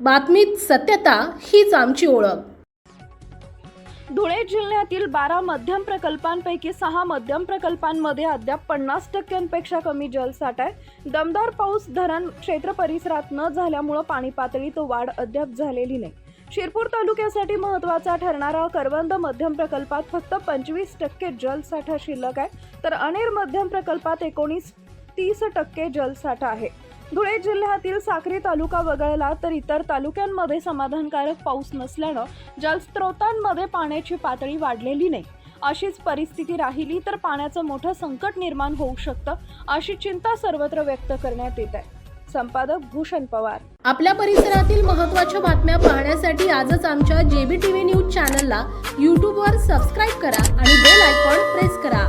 बातमीत सत्यता हीच आमची ओळख. धुळे जिल्ह्यातील बारा मध्यम प्रकल्पांपैकी सहा मध्यम प्रकल्पांमध्ये अद्याप पन्नास टक्क्यांपेक्षा कमी जलसाठा आहे. दमदार पाऊस धरण क्षेत्र परिसरात न झाल्यामुळं पाणी पातळीत वाढ अद्याप झालेली नाही. शिरपूर तालुक्यासाठी महत्त्वाचा ठरणारा करवंद मध्यम प्रकल्पात फक्त पंचवीस टक्के जलसाठा शिल्लक आहे. तर अनेर मध्यम प्रकल्पात एकोणीस तीस टक्के जलसाठा आहे. धुळे जिल्ह्यातील साक्री तालुका वगळला तर इतर तालुक्यांमध्ये समाधानकारक पाऊस नसल्यानं जलस्रोतांमध्ये पाण्याची पातळी वाढलेली नाही. अशीच परिस्थिती राहिली तर पाण्याचं मोठं संकट निर्माण होऊ शकतं अशी चिंता सर्वत्र व्यक्त करण्यात येत आहे. संपादक भूषण पवार. आपल्या परिसरातील महत्त्वाच्या बातम्या पाहण्यासाठी आजच आमच्या जेबी टीव्ही न्यूज चॅनलला यूट्यूबवर सबस्क्राईब करा आणि बेल आयकॉन प्रेस करा.